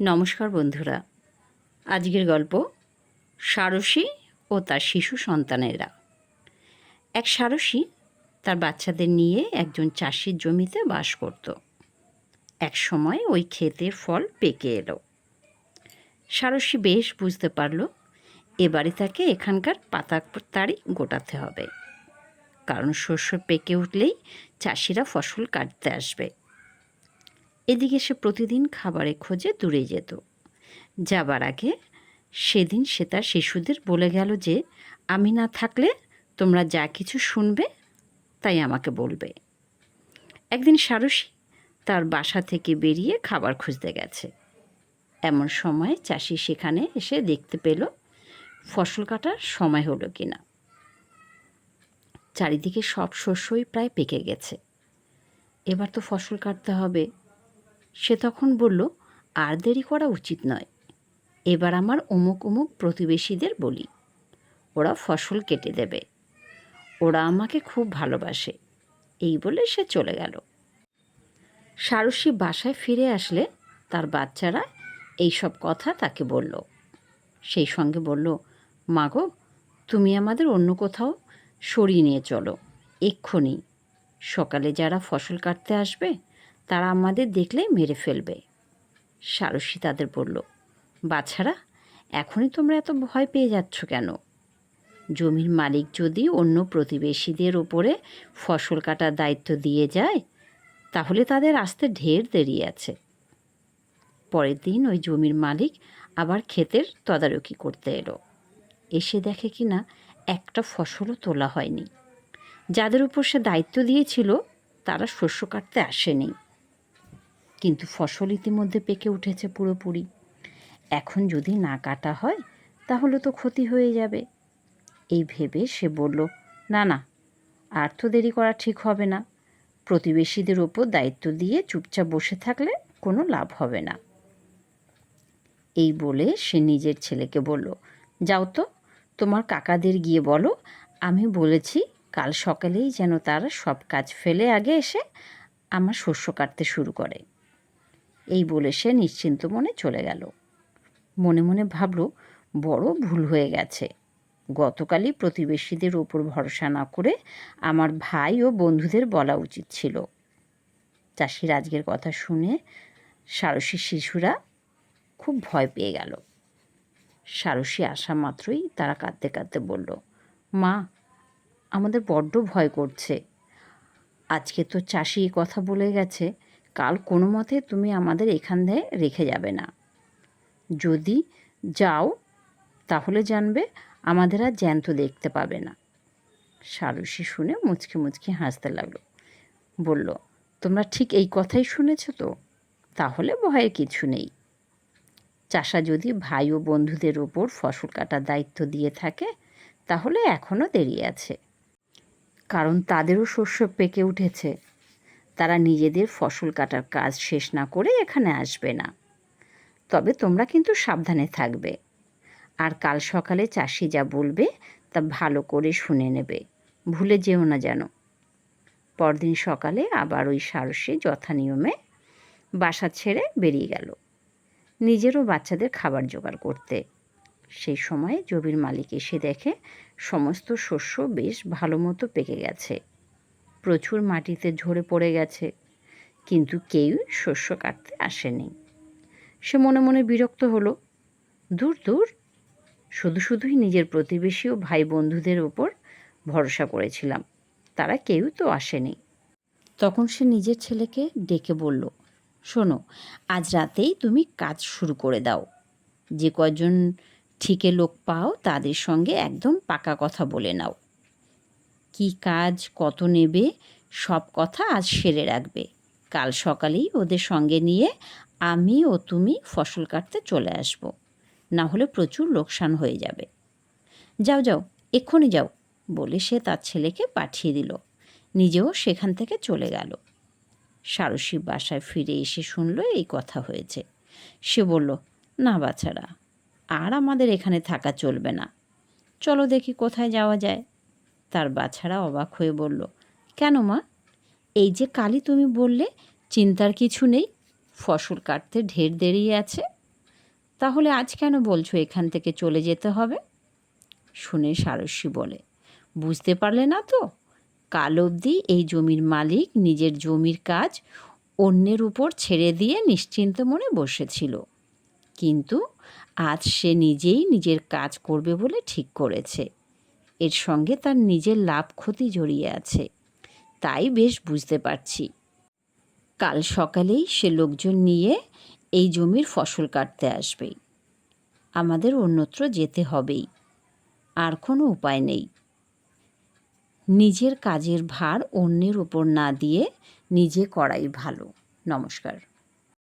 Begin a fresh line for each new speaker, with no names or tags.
নমস্কার বন্ধুরা। আজকের গল্প সারসী ও তার শিশু সন্তানেরা। এক সারসী তার বাচ্চাদের নিয়ে একজন চাষির জমিতে বাস করত। এক সময় ওই ক্ষেতের ফল পেকে এলো। সারসী বেশ বুঝতে পারল, এবারে তাকে এখানকার পাতা তাড়ি গোটাতে হবে। কারণ শস্য পেকে উঠলেই চাষিরা ফসল কাটতে আসবে। এদিকে সে প্রতিদিন খাবারের খোঁজে দূরে যেত। যাবার আগে সেদিন সে তার শিশুদের বলে গেল যে, আমি না থাকলে তোমরা যা কিছু শুনবে, তাই আমাকে বলবে। একদিন সারসী তার বাসা থেকে বেরিয়ে খাবার খুঁজতে গেছে। এমন সময় চাষি সেখানে এসে দেখতে পেল, ফসল কাটার সময় হলো কিনা। চারিদিকে সব শস্যই প্রায় পেকে গেছে। এবার তো ফসল কাটতে হবে। সে তখন বলল, আর দেরি করা উচিত নয়। এবার আমার অমুক অমুক প্রতিবেশীদের বলি। ওরা ফসল কেটে দেবে। ওরা আমাকে খুব ভালোবাসে। এই বলে সে চলে গেল। সারসী বাসায় ফিরে আসলে তার বাচ্চারা এই সব কথা তাকে বলল। সেই সঙ্গে বলল মাগো তুমি আমাদের অন্য কোথাও সরিয়ে নিয়ে চলো। এক্ষুনি। সকালে যারা ফসল কাটতে আসবে তারা আমাদের দেখলে মেরে ফেলবে। সারসী তাদের বলল, বাছারা, এখনই তোমরা এত ভয় পেয়ে যাচ্ছ কেন? জমির মালিক যদি অন্য প্রতিবেশীদের ওপরে ফসল কাটার দায়িত্ব দিয়ে যায়, তাহলে তাদের আসতে ঢের দেরি আছে। পরের দিন ওই জমির মালিক আবার ক্ষেতের তদারকি করতে এলো। এসে দেখে কি না একটা ফসলও তোলা হয়নি। যাদের উপর সে দায়িত্ব দিয়েছিল, তারা শস্য কাটতে আসেনি। কিন্তু ফসল ইতিমধ্যে পেকে উঠেছে পুরোপুরি। এখন যদি না কাটা হয়, তাহলে তো ক্ষতি হয়ে যাবে। এই ভেবে সে বলল, না না, আর তো দেরি করা ঠিক হবে না। প্রতিবেশীদের ওপর দায়িত্ব দিয়ে চুপচাপ বসে থাকলে কোনো লাভ হবে না। এই বলে সে নিজের ছেলেকে বলল, যাও তো, তোমার কাকাদের গিয়ে বলো। আমি বলেছি, কাল সকালেই যেন তারা সব কাজ ফেলে আগে এসে আমার শস্য কাটতে শুরু করে। এই বলে সে নিশ্চিন্ত মনে চলে গেল। মনে মনে ভাবল, বড় ভুল হয়ে গেছে। গতকালই প্রতিবেশীদের ওপর ভরসা না করে আমার ভাই ও বন্ধুদের বলা উচিত ছিল। চাষির আজকের কথা শুনে সারসী শিশুরা খুব ভয় পেয়ে গেল। সারসী আসা মাত্রই তারা কাঁদতে কাঁদতে বলল, মা, আমাদের বড্ড ভয় করছে। আজকে তো চাষি কথা বলে গেছে। কাল কোনো মতে তুমি আমাদের এখান থেকে রেখে যাবে না। যদি যাও, তাহলে জানবে আমাদের আর জ্যান্ত দেখতে পাবে না। সারসি শুনে মুচকি মুচকি হাসতে লাগল। বলল, তোমরা ঠিক এই কথাই শুনেছ তো? তাহলে ভয়ের কিছু নেই। চাষা যদি ভাই ও বন্ধুদের ওপর ফসল কাটার দায়িত্ব দিয়ে থাকে, তাহলে এখনও দেরি আছে। কারণ তাদেরও শস্য পেকে উঠেছে। তারা নিজেদের ফসল কাটার কাজ শেষ না করে এখানে আসবে না। তবে তোমরা কিন্তু সাবধানে থাকবে। আর কাল সকালে চাষি যা বলবে, তা ভালো করে শুনে নেবে। ভুলে যেও না যেন। পরদিন সকালে আবার ওই সারসে যথানিয়মে বাসা ছেড়ে বেরিয়ে গেল। নিজেরও বাচ্চাদের খাবার জোগাড় করতে। সেই সময় জমির মালিক এসে দেখে, সমস্ত শস্য বেশ ভালো মতো পেকে গেছে। প্রচুর মাটিতে ঝরে পড়ে গেছে, কিন্তু কেউ শস্য কাটতে আসেনি। সে মনে মনে বিরক্ত হলো। দূর দূর। শুধু, শুধুই নিজের প্রতিবেশী ও ভাই বন্ধুদের ওপর ভরসা করেছিলাম। তারা কেউ তো আসেনি। তখন সে নিজের ছেলেকে ডেকে বলল, শোনো, আজ রাতেই তুমি কাজ শুরু করে দাও। যে কজন ঠিকে লোক পাও তাদের সঙ্গে একদম পাকা কথা বলে নাও। কি কাজ কত নেবে, সব কথা আজ সেরে রাখবে। কাল সকালেই ওদের সঙ্গে নিয়ে আমি ও তুমি ফসল কাটতে চলে আসব। না হলে প্রচুর লোকসান হয়ে যাবে। যাও যাও, এক্ষুনি যাও, বলে সে তার ছেলেকে পাঠিয়ে দিল। নিজেও সেখান থেকে চলে গেল। সারসী বাসায় ফিরে এসে শুনল এই কথা হয়েছে। সে বলল, না বাছারা, আর আমাদের এখানে থাকা চলবে না। চলো দেখি কোথায় যাওয়া যায়। তার বাছারা অবাক হয়ে বলল, কেন মা? এই যে কালি তুমি বললে, চিন্তার কিছু নেই, ফসল কাটতে ঢের দেরি আছে। তাহলে আজ কেন বলছো এখান থেকে চলে যেতে হবে? শুনে সারস্বী বলে, বুঝতে পারলে না তো, কাল অবধি এই জমির মালিক নিজের জমির কাজ অন্যের উপর ছেড়ে দিয়ে নিশ্চিন্ত মনে বসেছিল। কিন্তু আজ সে নিজেই নিজের কাজ করবে বলে ঠিক করেছে। এর সঙ্গে তার নিজের লাভ ক্ষতি জড়িয়ে আছে। তাই বেশ বুঝতে পারছি। কাল সকালেই সে লোকজন নিয়ে এই জমির ফসল কাটতে আসবে। আমাদের অন্যত্র যেতে হবেই। আর কোনো উপায় নেই। নিজের কাজের ভার অন্যের উপর না দিয়ে নিজে করাই ভালো। নমস্কার।